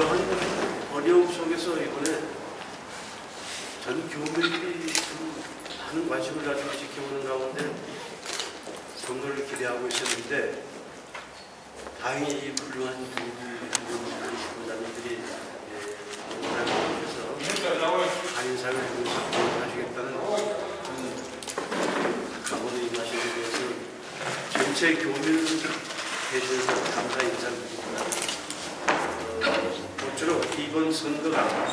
그러한 어려움 속에서 이번에 전 교민들이 좀 많은 관심을 가지고 지켜보는 가운데 선거를 기대하고 있었는데 다행히 이 훌륭한 교민들이 하나님께서 한인사회를 하시겠다는 강원에 임하시게 되어서 전체 교민 대표에서 감사 인사를 드립니다. 어, 이번 선거가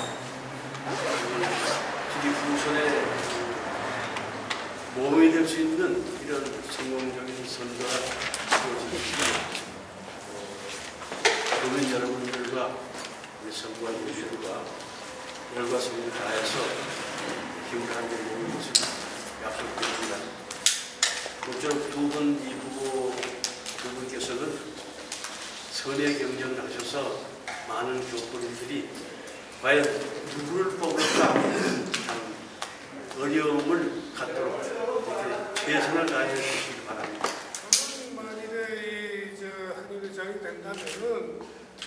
우리 후손의 모험이 될 수 있는 이런 성공적인 선거가 이루어지기 교민 여러분들과 우리 선거한 교수들과 열과 성을 다해서 한게 모은 것을 약속드립니다. 모쪼록 두분 이 후보 두 분께서는 선의 경쟁을 하셔서 많은 교포들이 과연 누구를 뽑을까 참 어려움을 갖도록 이렇게 최선을 다해 주시기 바랍니다. 만일에 이, 저 한일회장이 된다면은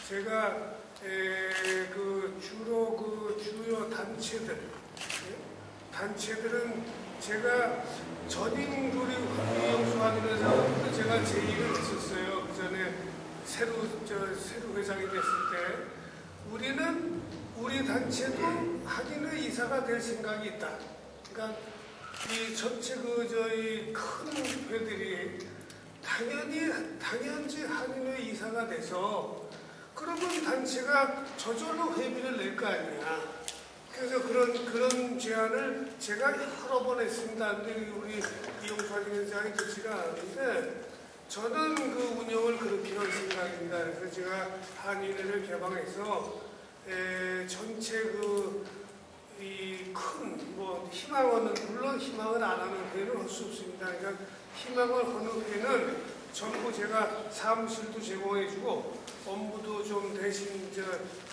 제가 에, 그 주로 그 주요 단체들 예? 단체들은 제가 전임 우리 한일회장도 제가. 그 전에 새로 저 새로 회장이 됐을 때 우리는 우리 단체도 한인회 이사가 될 생각이 있다. 그러니까 이 전체 그 저희 큰 회들이 당연히 당연히 한인회 이사가 돼서 그러면 단체가 저절로 회비를 낼 거 아니야. 그래서 그런 그런 제안을 제가 여러 번 했습니다. 근데 우리 이용수 한인회장이 그렇지가 않은데 저는 그 운영을 그렇게 할 생각입니다. 그래서 제가 한인회를 개방해서 에, 전체 그 이 큰 뭐 희망은 물론 희망을 안 하는 회는 할 수 없습니다. 그러니까 희망을 하는 회는 전부 제가 사무실도 제공해주고 업무도 좀 대신 저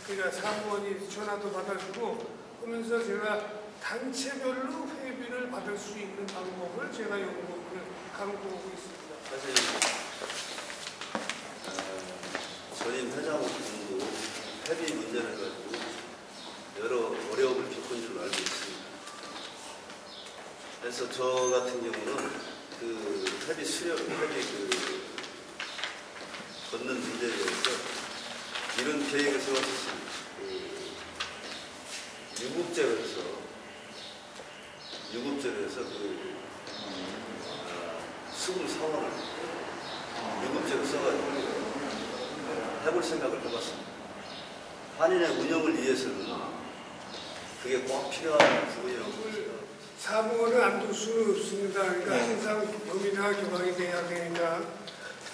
그러니까 사무원이 전화도 받아주고 하면서 제가 단체별로 회비를 받을 수 있는 방법을 제가 연구를 강구하고 있습니다. 사실 어, 전임 회장분도 회비 문제를 가지고 여러 어려움을 겪은 줄로 알고 있습니다. 그래서 저 같은 경우는 그 회비 수령, 회비 그 걷는 문제에 대해서 이런 계획을 세웠습니다. 그 유급제로 해서 유급제로 해서 그 아, 24원을 유급제로 써가지고 해볼 생각을 해봤습니다. 한인의 운영을 위해서는 그게 꼭 필요한 부분이라고. 사무원을 안둘 수는 없습니다. 그러니까 네. 항상 교민화 교방이 돼야 되니까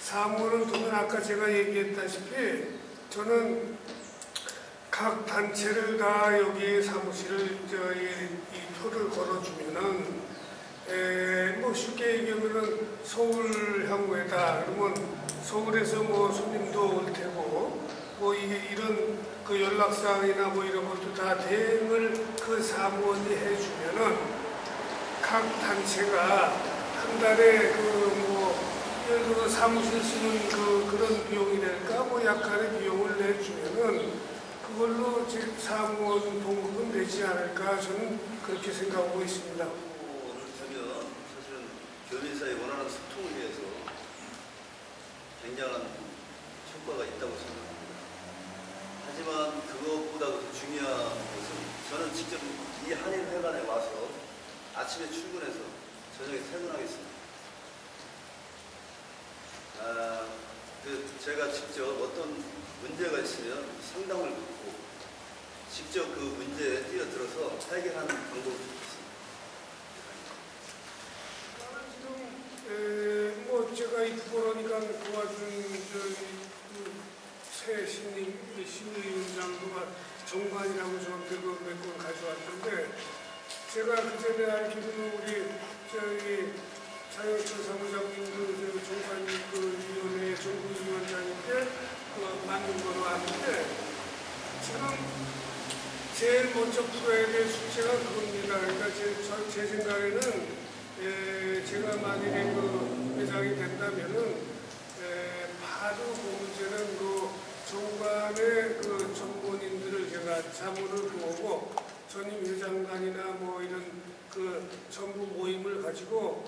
사무원을 두면 아까 제가 얘기했다시피 저는 각 단체를 다 여기 사무실을 저이 이 표를 걸어주면은 에, 뭐 쉽게 얘기하면은 서울 향후에다 그러면 서울에서 뭐 손님도 올 테고 뭐 이게 이런 그 연락사항이나 뭐 이런 것도 다 대응을 그 사무원이 해주면은 각 단체가 한 달에 그뭐 예를 들어 사무실 쓰는 그 그런 비용이 될까 뭐 약간의 비용을 내주면은 그걸로 즉 사무원 봉급은 되지 않을까 저는 그렇게 생각하고 있습니다. 오늘 되면 사실은 교민사회 원하는 소통을 위해서 굉장한 효과가 있다고 생각합니다. 하지만 그것보다도 더 중요한 것은 저는 직접 이 한인회관에 와서 아침에 출근해서 저녁에 퇴근하겠습니다. 아, 그 제가 직접 어떤 문제가 있으면 상담을 듣고 직접 그 문제에 뛰어들어서 해결하는 방법을 듣겠습니다. 나는 지금 에, 뭐 이 부모니까 도와준 저기 그새 신임 신임위원장도 정관이라고 저한테 그몇건 가져왔던데 제가 그 전에 알기로는 우리 저기 장영철 사무장님 그 정관 그 위원회 정부위원장인데 그 만든 거로 아는데 지금 제일 먼저 풀어야 될 숙제가 그겁니다. 그러니까 제, 저- 제 생각에는 에, 제가 만약에 그 회장이 된다면은 에, 바로 그 문제는 그 정관의 그 정권이나 자문을 구하고 전임 회장단이나 뭐 이런 그 정부 모임을 가지고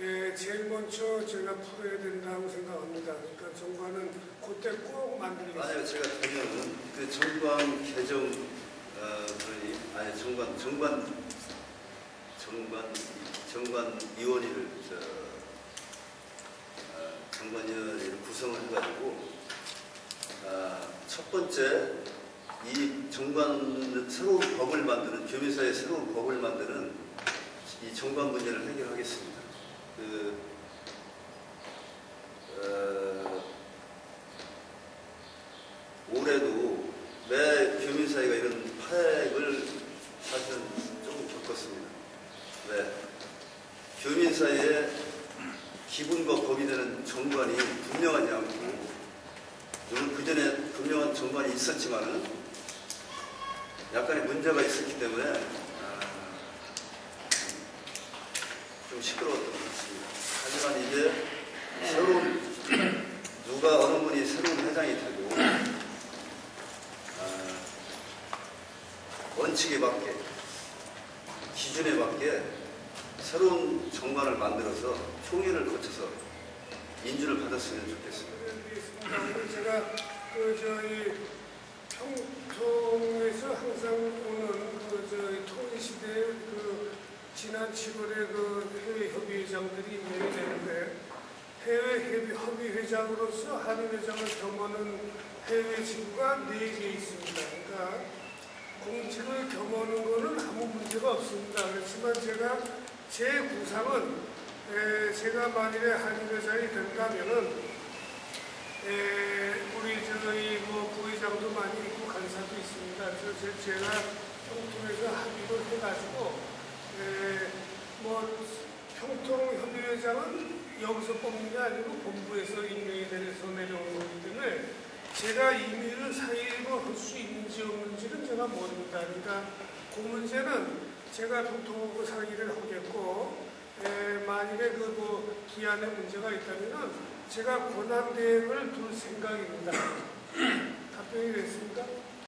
예, 제일 먼저 제가 풀어야 된다고 생각합니다. 그러니까 정부는 그때 꼭 만들겠습니다. 만약에 제가 되면은 그 정관 개정 어, 그러니 아니 정관 정관 정관 정관 위원회를 저 어, 정관위원회를 구성을 해가지고 아, 첫 번째 이 정관 새로운 법을 만드는 교민사회 새로운 법을 만드는 이 정관 문제를 해결하겠습니다. 그 어, 올해도 매 교민사회가 이런 파획을 사실은 조금 겪었습니다. 왜? 교민사회의 기본과 법이 되는 정관이 분명하지 않고, 물론 그 전에 분명한 정관이 있었지만은 약간의 문제가 있었기 때문에 아, 좀 시끄러웠던 것 같습니다. 하지만 이제 새로운 누가 어느 분이 새로운 회장이 되고 아, 원칙에 맞게 기준에 맞게 새로운 정관을 만들어서 총회를 거쳐서 인준을 받았으면 좋겠습니다. 오늘 제가 그 저희 평통에서 항상 오는 그 저희 통일 시대 그 지난 7월에 그 해외 협의회장들이 임명이 되는데 해외 협의 협의회장으로서 한일회장을 겸하는 해외 지부가 4개 있습니다. 그러니까 공직을 겸하는 거는 아무 문제가 없습니다. 그렇지만 제가 제 구상은 에, 제가 만일에 한일회장이 된다면은 에, 우리 저희 뭐 부회장도 많이 있고 간사도 있습니다. 그래서 제- 제가 평통에서 합의를 해가지고 에, 뭐 평통협의회장은 여기서 뽑는 게 아니고 본부에서 임명이 돼서 내려오는 거기 때문에 제가 임의를 사의로 할 수 있는지 없는지는 제가 모릅니다. 그러니까 그 문제는 제가 통통하고 상의를 하겠고 에, 만일에 그뭐 기한에 문제가 있다면은 제가 권한 대행을 둘 생각입니다. 답변이 됐습니까?